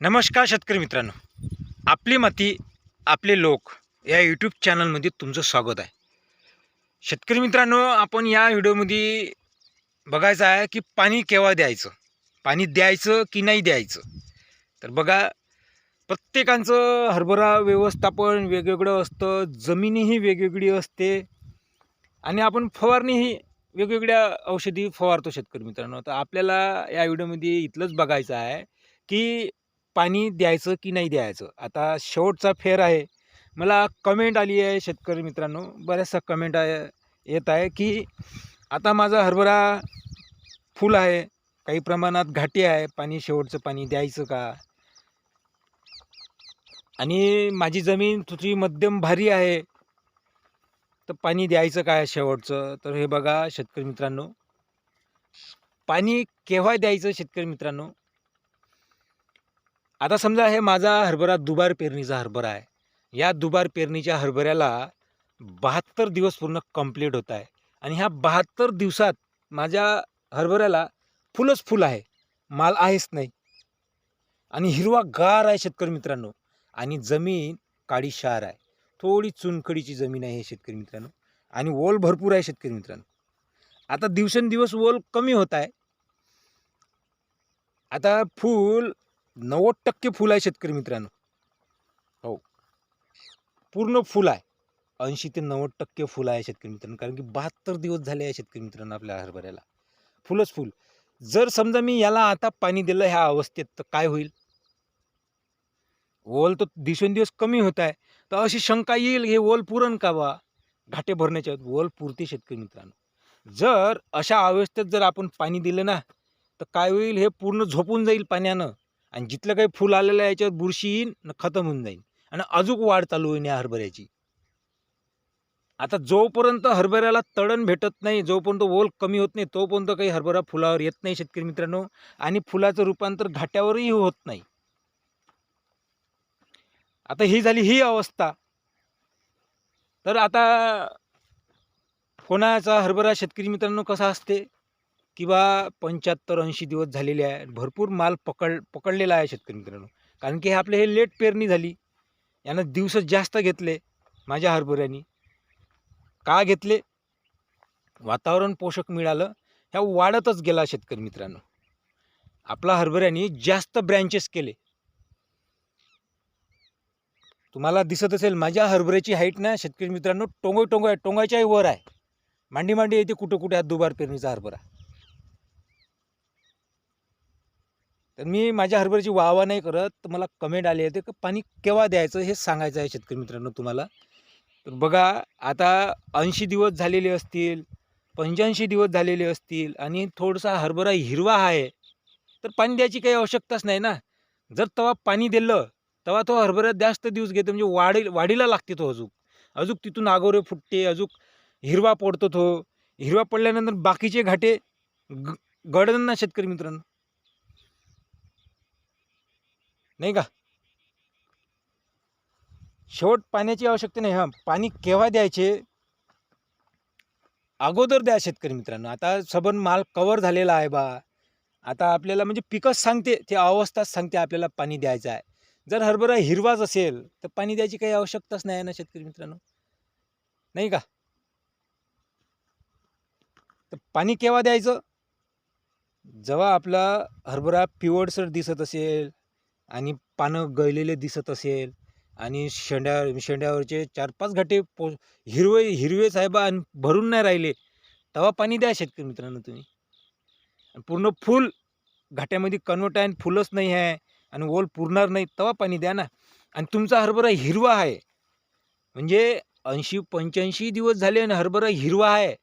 नमस्कार शेतकरी मित्रांनो. आपली माती आपले लोक या यूट्यूब चॅनलमध्ये तुमचं स्वागत आहे. शेतकरी मित्रांनो आपण या व्हिडिओमध्ये बघायचं आहे की पाणी केव्हा द्यायचं? पाणी द्यायचं की नाही द्यायचं? तर बघा प्रत्येकांचं हरभरा व्यवस्थापन वेगवेगळं असतं जमीनही वेगवेगळी असते आणि आपण फवारणीही वेगवेगळ्या औषधी फवारतो शेतकरी मित्रांनो. तर आपल्याला या व्हिडिओमध्ये इथलंच बघायचं आहे की पाणी द्यायचं की नाही द्यायचं? आता शेवटचा फेर आहे. मला कमेंट आली आहे शेतकरी मित्रांनो. बऱ्याचशा कमेंट आहे येत आहे की आता माझा हरभरा फुल आहे. काही प्रमाणात घाटी आहे. पाणी शेवटचं पाणी द्यायचं का? आणि माझी जमीन तुझी मध्यम भारी आहे. तर पाणी द्यायचं काय शेवटचं? तर हे बघा शेतकरी मित्रांनो. पाणी केव्हा द्यायचं शेतकरी मित्रांनो? आता समजा हे माझा हरभरा दुबार पेरणीचा हरभरा आहे. या दुबार पेरणीच्या हरभऱ्याला बहात्तर दिवस पूर्ण कंप्लीट होत आहे. आणि ह्या बहात्तर दिवसात माझ्या हरभऱ्याला फुलच फुल आहे. माल आहेच नाही. आणि हिरवा गार आहे शेतकरी मित्रांनो. आणि जमीन काळी क्षार आहे. थोडी चुनखडीची जमीन आहे हे शेतकरी मित्रांनो. आणि ओल भरपूर आहे शेतकरी मित्रांनो. आता दिवसेंदिवस ओल कमी होत आहे. आता फूल नव्वद टक्के फुल आहे शेतकरी मित्रांनो. हो. पूर्ण फुल आहे. ऐंशी ते नव्वद टक्के फुल आहे शेतकरी मित्रांनो. कारण की बहात्तर दिवस झाले आहे शेतकरी मित्रांनो आपल्या हरभऱ्याला. फुलच फुल. जर समजा मी याला आता पाणी दिलं ह्या अवस्थेत तर काय होईल? ओल तर दिवसेंदिवस कमी होत आहे. तर अशी शंका येईल हे ओल पुरण का बा? घाटे भरण्याच्या ओल पुरते शेतकरी मित्रांनो. जर अशा अवस्थेत जर आपण पाणी दिलं ना तर काय होईल? हे पूर्ण झोपून जाईल पाण्यानं. आणि जिथलं काही फुल आलेलं आहे याच्यावर बुरशी येईन खतम होऊन जाईल आणि अजून वाढ चालू होईन या हरभऱ्याची. आता जोपर्यंत हरभऱ्याला तळण भेटत नाही जोपर्यंत ओल कमी होत नाही तोपर्यंत काही हरभरा फुलावर येत नाही शेतकरी मित्रांनो. आणि फुलाचं रूपांतर घाट्यावरही होत नाही. आता ही झाली ही अवस्था. तर आता कोणाचा हरभरा शेतकरी मित्रांनो कसा असते? किंवा पंच्याहत्तर ऐंशी दिवस झालेले आहे. भरपूर माल पकड पकडलेला आहे शेतकरी मित्रांनो. कारण की हे आपले हे लेट पेरणी झाली. यानं दिवस जास्त घेतले माझ्या हरभऱ्यानी. का घेतले? वातावरण पोषक मिळालं ह्या वाढतच गेला शेतकरी मित्रांनो. आपला हरभऱ्याने जास्त ब्रँचेस केले. तुम्हाला दिसत असेल माझ्या हरभऱ्याची हाईट ना शेतकरी मित्रांनो टोंगोय टोंगो आहे टोंगाच्याही वर आहे. मांडी मांडी येते कुठं कुठे हा दुबार पेरणीचा हरभरा. तर मी माझ्या हरभऱ्याची वाहवा नाही करत. तर मला कमेंट आले होते की पाणी केव्हा द्यायचं हे सांगायचं आहे शेतकरी मित्रांनो तुम्हाला. तर बघा आता ऐंशी दिवस झालेले असतील पंच्याऐंशी दिवस झालेले असतील आणि थोडासा हरभरा हिरवा आहे तर पाणी द्यायची काही आवश्यकताच नाही ना. जर तेव्हा पाणी दिलं तेव्हा तो हरभरा जास्त दिवस घेतो म्हणजे वाढी वाढीला लागते तो अजूक. अजूक तिथून आगोरे फुटते अजूक हिरवा पडतो तो. हिरवा पडल्यानंतर बाकीचे घाटे ग गडन ना शेतकरी मित्रांनो. नाही का? शेवट पाण्याची आवश्यकता नाही. हां पाणी केव्हा द्यायचे? अगोदर द्या शेतकरी मित्रांनो. आता सबन माल कवर झालेला आहे बा. आता आपल्याला म्हणजे पिकच सांगते ते अवस्थाच सांगते आपल्याला पाणी द्यायचं आहे. जर हरभरा हिरवाच असेल तर पाणी द्यायची काही आवश्यकताच नाही आहे ना शेतकरी मित्रांनो? नाही का? तर पाणी केव्हा द्यायचं? जेव्हा आपला हरभरा पिवळसर दिसत असेल आणि पानं गळलेले दिसत असेल आणि शेंड्या शेंड्यावरचे चार पाच घाटे पो हिरवे हिरवे साहेबा आणि भरून नाही राहिले. तवा पाणी द्या शेतकरी मित्रांनो तुम्ही. आणि पूर्ण फुल घाट्यामध्ये कन्वर्ट आहे आणि फुलच नाही आहे आणि ओल पुरणार नाही तवा पाणी द्या ना. आणि तुमचा हरभरा हिरवा आहे. म्हणजे ऐंशी पंच्याऐंशी दिवस झाले आणि हरभरा हिरवा आहे.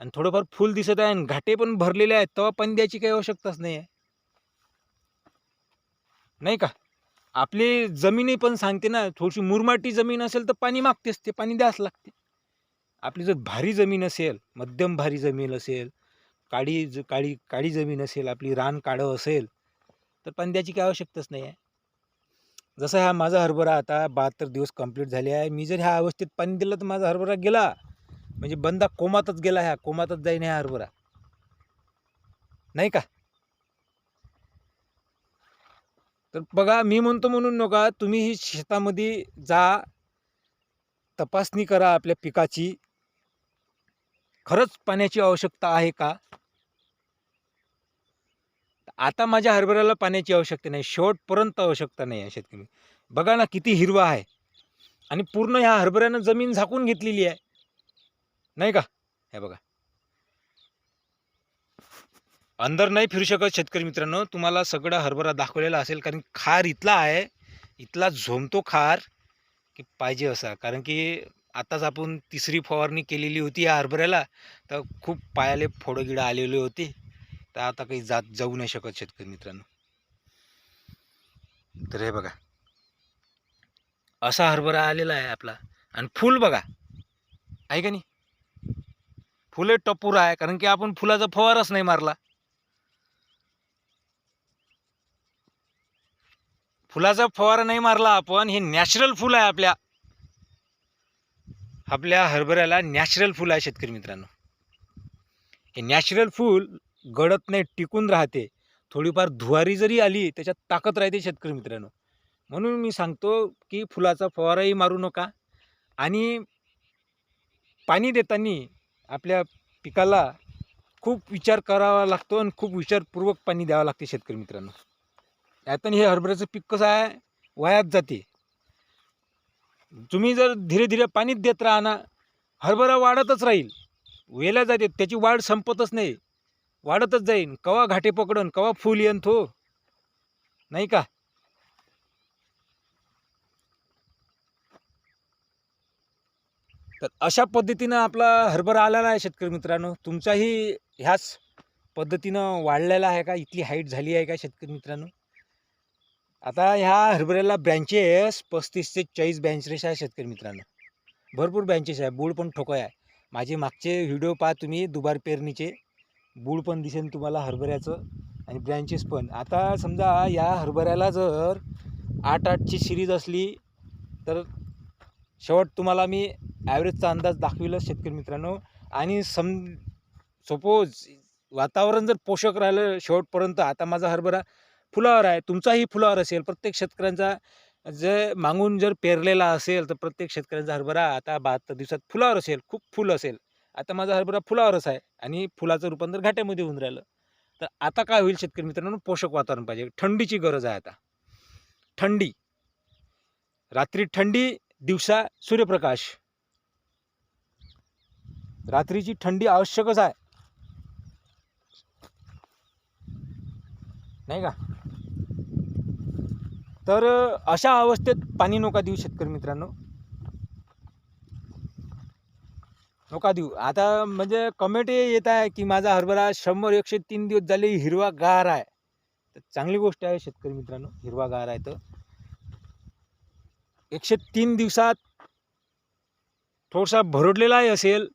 आणि थोडंफार फुल दिसत आहे आणि घाटे पण भरलेले आहेत तवा पाणी द्यायची काही आवश्यकताच नाही आहे. नाही का? आपली जमीनही पण सांगते ना थोडीशी मुरमाटी जमीन असेल तर पाणी मागतेच ते पाणी द्यास लागते. आपली जर भारी जमीन असेल मध्यम भारी जमीन असेल काळी ज काळी काळी जमीन असेल आपली रान काळं असेल तर पाणी द्यायची काही आवश्यकताच नाही आहे. जसा हा माझा हरभरा आता बहात्तर दिवस कंप्लीट झाले आहे. मी जर ह्या अवस्थेत पाणी दिलं तर माझा हरभरा गेला. म्हणजे बंदा कोमातच गेला ह्या कोमातच जाईन ह्या हरभरा. नाही का? तर बघा मी म्हणतो म्हणून नका तुम्ही ही शेतामध्ये जा तपासणी करा आपल्या पिकाची. खरंच पाण्याची आवश्यकता आहे का? आता माझ्या हरभऱ्याला पाण्याची आवश्यकता नाही शेवटपर्यंत आवश्यकता नाही आहे शेतकरी. बघा ना किती हिरवा आहे. आणि पूर्ण ह्या हरभऱ्यानं जमीन झाकून घेतलेली आहे. नाही का? हे बघा. अंदर नाही फिरू शकत शेतकरी मित्रांनो. तुम्हाला सगळं हरभरा दाखवलेला असेल कारण खार इथला आहे. इथला झोमतो खार की पाहिजे असा. कारण की आताच आपण तिसरी फवारणी केलेली होती या हरभऱ्याला. तर खूप पायाले फोडगिडं आलेले होते. तर आता काही जात जाऊ नाही शकत शेतकरी मित्रांनो. तर हे बघा. असा हरभरा आलेला आहे आपला. आणि फूल बघा. आहे का नाही? फुले टपूर आहे. कारण की आपण फुलाचा फवारच नाही मारला. फुलाचा फवारा नाही मारला आपण हे नॅचरल फुल आहे आपल्या. आपल्या हरभऱ्याला नॅचरल फुल आहे शेतकरी मित्रांनो. हे नॅचरल फूल गडत नाही टिकून राहते. थोडीफार धुवारी जरी आली त्याच्यात ताकद राहते शेतकरी मित्रांनो. म्हणून मी सांगतो की फुलाचा फवाराही मारू नका आणि पाणी देताना आपल्या पिकाला खूप विचार करावा लागतो आणि खूप विचारपूर्वक पाणी द्यावं लागते शेतकरी मित्रांनो. यातून हे हरभऱ्याचं पीक कसं आहे? वयात जाते. तुम्ही जर धीरे धीरे पाणीच देत राहा ना हरभरा वाढतच राहील. वेल्या जाते त्याची वाढ संपतच नाही. वाढतच जाईन. कवा घाटे पकडन कवा फुल येन तो नाही का? तर अशा पद्धतीनं आपला हरभरा आलेला आहे शेतकरी मित्रांनो. तुमचाही ह्याच पद्धतीनं वाढलेला आहे का? इथली हाईट झाली आहे का शेतकरी मित्रांनो? आता ह्या हरभऱ्याला ब्रँचेस पस्तीस ते चाळीस ब्रँचेस आहे शेतकरी मित्रांनो. भरपूर ब्रँचेस आहे बूळ पण ठोकं आहे. माझे मागचे व्हिडिओ पहा तुम्ही दुबार पेरणीचे. बूळ पण दिसेल तुम्हाला हरभऱ्याचं आणि ब्रँचेस पण. आता समजा या हरभऱ्याला जर आठ आठची सिरीज असली तर शेवट तुम्हाला मी ॲव्हरेजचा अंदाज दाखविला शेतकरी मित्रांनो. आणि सम सपोज वातावरण जर पोषक राहिलं शेवटपर्यंत आता माझा हरभरा फुलावर आहे तुमचाही फुलावर असेल. प्रत्येक शेतकऱ्यांचा जे मागून जर पेरलेला असेल तर प्रत्येक शेतकऱ्यांचा हरभरा आता बहात्तर दिवसात फुलावर असेल खूप फुल असेल. आता माझा हरभरा फुलावरच आहे आणि फुलाचं रूपांतर घाट्यामध्ये होऊन राहिलं. तर आता काय होईल शेतकरी मित्रांनो? पोषक वातावरण पाहिजे. थंडीची गरज आहे आता. थंडी. रात्री थंडी दिवसा सूर्यप्रकाश. रात्रीची थंडी आवश्यकच आहे. नाही का? तर अशा अवस्थेत पाणी नका देऊ शेतकरी मित्रांनो. नका देऊ. आता म्हणजे कमेंट येत आहे की माझा हरभरा शंभर एकशे तीन दिवस झाले हिरवा गार आहे. तर चांगली गोष्ट आहे शेतकरी मित्रांनो हिरवा गार आहे तर. एकशे तीन दिवसात थोडासा भरडलेलाही असेल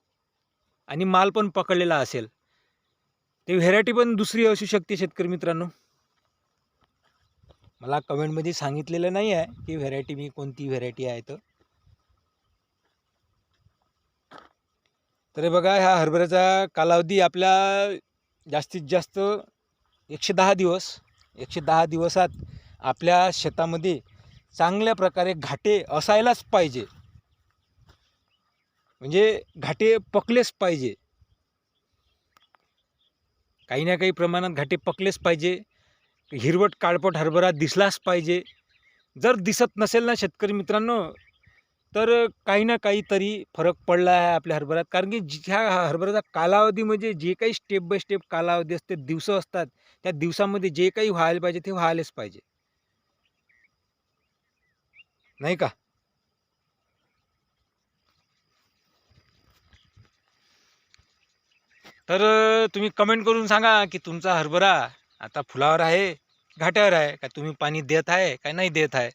आणि माल पण पकडलेला असेल. ते व्हेरायटी पण दुसरी असू शकते शेतकरी मित्रांनो. मला कमेंटमध्ये सांगितलेलं नाही आहे की व्हेरायटी मी कोणती व्हेरायटी आहे तर. तर बघा ह्या हरभऱ्याचा कालावधी आपल्या जास्तीत जास्त एकशे दहा दिवस एकशे दहा दिवसात आपल्या शेतामध्ये चांगल्या प्रकारे घाटे असायलाच पाहिजे. म्हणजे घाटे पकलेच पाहिजे. काही ना काही प्रमाणात घाटे पकलेच पाहिजे. हिरवट काळपट हरभरा दिसलाच पाहिजे. जर दिसत नसेल ना शेतकरी मित्रांनो तर काही ना काहीतरी फरक पडला आहे आपल्या हरभऱ्यात. कारण की ह्या हरभऱ्याचा कालावधी म्हणजे जे काही स्टेप बाय स्टेप कालावधी असते दिवस असतात त्या दिवसामध्ये जे काही व्हायला पाहिजे ते व्हायलाच पाहिजे. नाही का? तर तुम्ही कमेंट करून सांगा की तुमचा हरभरा आता फुलावर आहे घाट्यावर आहे का तुम्ही पाणी देत आहे का नाही देत आहे?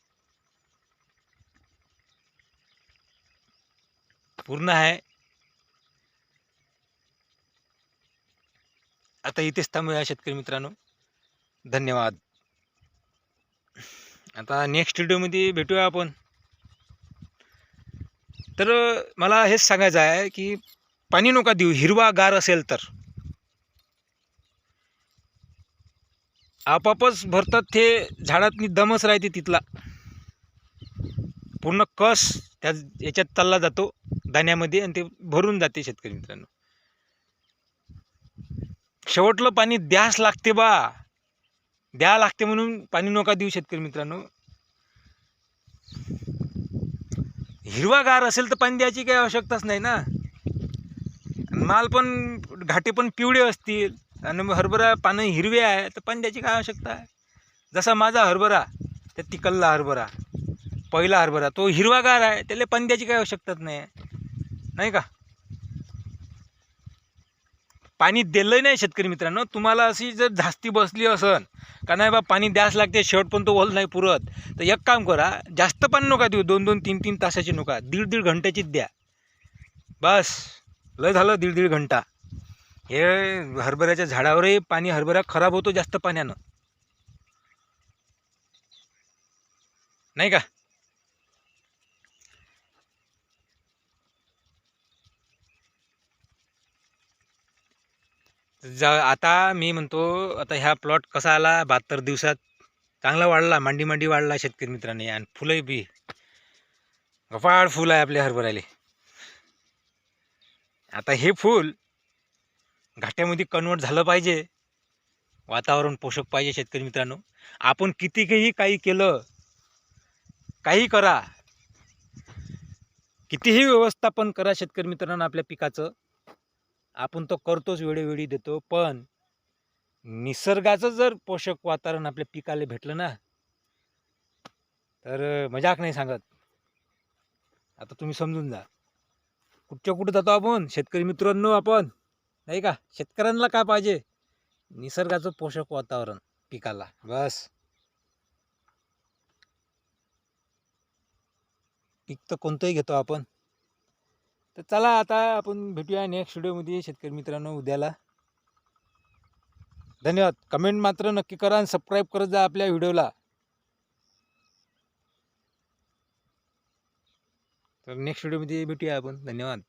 पूर्ण आहे. आता इथेच थांबूया शेतकरी मित्रांनो. धन्यवाद. आता नेक्स्ट व्हिडिओमध्ये भेटूया आपण. तर मला हेच सांगायचं आहे की पाणी नका देऊ हिरवा गार असेल तर. आपापच भरतात ते झाडातनी दमच राहते तिथला. पूर्ण कस त्या याच्यात चालला जातो दाण्यामध्ये आणि ते भरून जाते शेतकरी मित्रांनो. शेवटलं पाणी द्यास लागते बा. द्या लागते म्हणून पाणी नका देऊ शेतकरी मित्रांनो. हिरवागार असेल तर पाणी द्यायची काही आवश्यकताच नाही ना. माल पण घाटे पण पिवळे असतील. आणि मग हरभरा पानं हिरवे आहे तर पण द्यायची काय आवश्यकता आहे? जसा माझा हरभरा त्या तिकल्ला हरभरा पहिला हरभरा तो हिरवागार आहे त्याला पाणी द्यायची काही आवश्यकताच नाही. नाही का? पाणी दिलं नाही शेतकरी मित्रांनो. तुम्हाला अशी जर जास्ती बसली असन का नाही बा पाणी द्यास लागते शेवट पण तो ओल नाही पुरत. तर एक काम करा जास्त पाणी नका देऊ दोन दोन तीन तीन तासाची नका. दीड दीड घंट्याचीच द्या. बस. लय झालं दीड दीड घंटा. हे हरभऱ्याच्या झाडावरही पाणी हरभरा खराब होतो जास्त पाण्यानं. नाही का? जा आता मी म्हणतो आता ह्या प्लॉट कसा आला? बहात्तर दिवसात चांगला वाढला मांडी मांडी वाढला शेतकरी मित्रांनी आणि फुलंही बी. गफाळ फुल आहे आपल्या हरभऱ्याले. आता हे फूल घाट्यामध्ये कन्वर्ट झालं पाहिजे. वातावरण पोषक पाहिजे शेतकरी मित्रांनो. आपण कितीही काही केलं काही करा. कितीही व्यवस्थापन करा शेतकरी मित्रांनो आपल्या पिकाचं. आपण तो करतोच वेळोवेळी देतो पण निसर्गाचं जर पोषक वातावरण आपल्या पिकाला भेटलं ना तर मजाक नाही सांगत. आता तुम्ही समजून जा. कुठच्या कुठं जातो आपण? शेतकरी मित्रांनो आपण. नाही का? शेतकऱ्यांना काय पाहिजे? निसर्गाचं पोषक वातावरण पिकाला. बस. पीक तर कोणतंही घेतो आपण. तर चला आता आपण भेटूया नेक्स्ट व्हिडिओमध्ये शेतकरी मित्रांनो उद्याला. धन्यवाद. कमेंट मात्र नक्की करा आणि सबस्क्राईब करत जा आपल्या व्हिडिओला तर नेक्स्ट व्हिडिओमध्ये भेटूया आपण. धन्यवाद.